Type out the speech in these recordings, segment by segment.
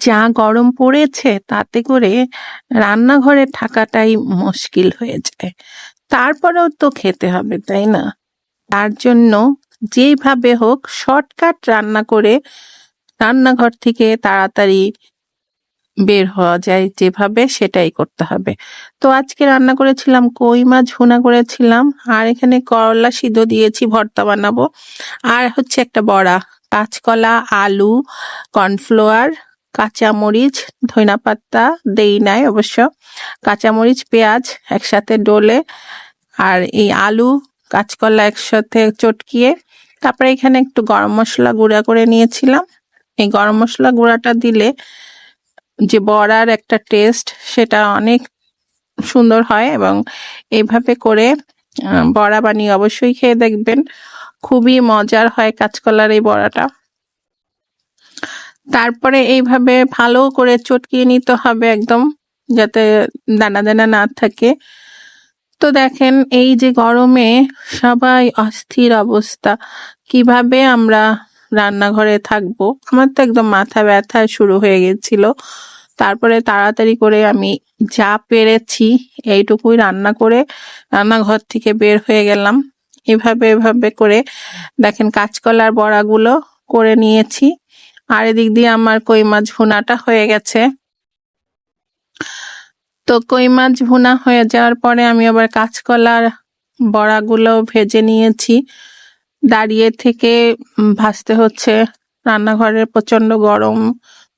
যা গরম পড়েছে তাতে করে রান্নাঘরে থাকাটাই মুশকিল হয়ে যায়। তারপরেও তো খেতে হবে, তাই না? তার জন্য যেইভাবে হোক শর্টকাট রান্না করে রান্নাঘর থেকে তাড়াতাড়ি বের হওয়া যায় যেভাবে সেটাই করতে হবে। তো আজকে রান্না করেছিলাম কই মাছ, ভুনা করেছিলাম আর এখানে করলা সিদ্ধ দিয়েছি, ভর্তা বানাবো। আর হচ্ছে একটা বড়া, কাঁচকলা, আলু, কর্নফ্লাওয়ার কাঁচামরিচ ধইনা পাত্তা দেই নাই অবশ্য। কাঁচামরিচ, পেঁয়াজ একসাথে ডলে আর এই আলু কাঁচকলা একসাথে চটকিয়ে তারপরে এখানে একটু গরম মশলা গুঁড়া করে নিয়েছিলাম। এই গরম মশলা গুঁড়াটা দিলে যে বড়ার একটা টেস্ট সেটা অনেক সুন্দর হয় এবং এইভাবে করে বড়া বানিয়ে অবশ্যই খেয়ে দেখবেন। খুবই মজার হয় কাঁচকলার এই বড়াটা। তারপরে এইভাবে ভালো করে চটকিয়ে নিতে হবে একদম, যাতে দানা দানা না থাকে। তো দেখেন, এই যে গরমে সবাই অস্থির অবস্থা। কীভাবে আমরা রান্নাঘরে থাকব? আমার তো একদম মাথা ব্যথা শুরু হয়ে গেছিল। তারপরে তাড়াতাড়ি করে আমি যা পেরেছি এইটুকুই রান্না করে রান্নাঘর থেকে বের হয়ে গেলাম। এভাবে এভাবে করে দেখেন, কাঁচকলার বড়াগুলো করে নিয়েছি। আর এদিক দিয়ে আমার কই মাছ ভুনাটা হয়ে গেছে। তো কই মাছ ভুনা হয়ে যাওয়ার পরে আমি আবার কাঁচকলার বড়াগুলো ভেজে নিয়েছি। দাঁড়িয়ে থেকে ভাজতে হচ্ছে। রান্নাঘরে প্রচণ্ড গরম।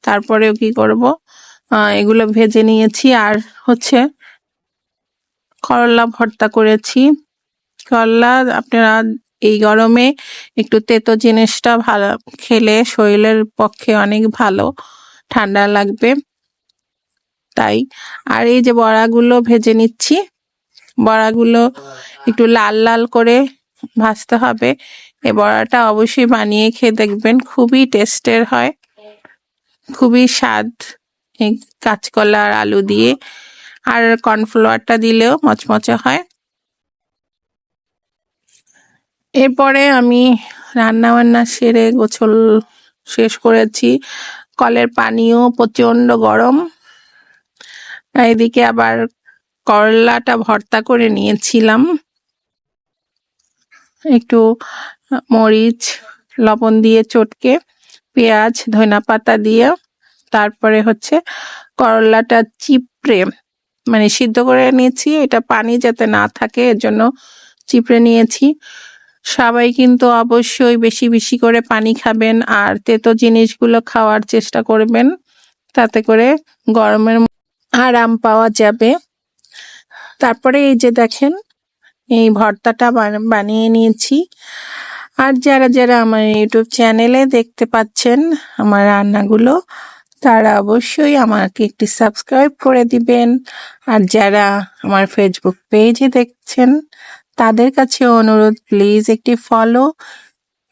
তারপরেও কি করব? এগুলো ভেজে নিয়েছি। আর হচ্ছে করলা ভর্তা করেছি। করলা আপনারা এই গরমে একটু তেতো জিনিসটা ভালো, খেলে শরীরের পক্ষে অনেক ভালো, ঠান্ডা লাগবে। তাই, আর এই যে বড়াগুলো ভেজে নিচ্ছি, বড়াগুলো একটু লাল লাল করে ভাজতে হবে। এ বড়াটা অবশ্যই বানিয়ে খেয়ে দেখবেন, খুবই টেস্টের হয়, খুবই স্বাদ কাঁচকলা আর আলু দিয়ে। আর কর্নফ্লাওয়ারটা দিলেও মচমচে হয়। এরপরে আমি রান্না বান্না সেরে গোছল শেষ করেছি। কলের পানিও প্রচণ্ড গরম। এদিকে আবার করলাটা ভর্তা করে নিয়েছিলাম। একটু মরিচ, লবণ দিয়ে চটকে, পেঁয়াজ ধনা পাতা দিয়ে, তারপরে হচ্ছে করলাটা চিপড়ে মানে সিদ্ধ করে নিয়েছি। এটা পানি যাতে না থাকে, এর জন্য চিপড়ে নিয়েছি। সবাই কিন্তু অবশ্যই বেশি বেশি করে পানি খাবেন আর তেতো জিনিসগুলো খাওয়ার চেষ্টা করবেন। তাতে করে গরমের আরাম পাওয়া যাবে। তারপরে এই যে দেখেন, এই ভর্তাটা বান- বানিয়ে নিয়েছি। আর যারা যারা আমার ইউটিউব চ্যানেলে দেখতে পাচ্ছেন আমার রান্নাগুলো, তারা অবশ্যই আমাকে একটি সাবস্ক্রাইব করে দিবেন। আর যারা আমার ফেসবুক পেজে দেখছেন তাদের কাছে অনুরোধ প্লিজ একটি ফলো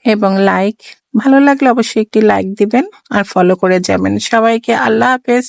এবং লাইক ভালো লাগলে অবশ্যই একটি লাইক দিবেন আর ফলো করে যাবেন। সবাইকে আল্লাহ হাফেজ।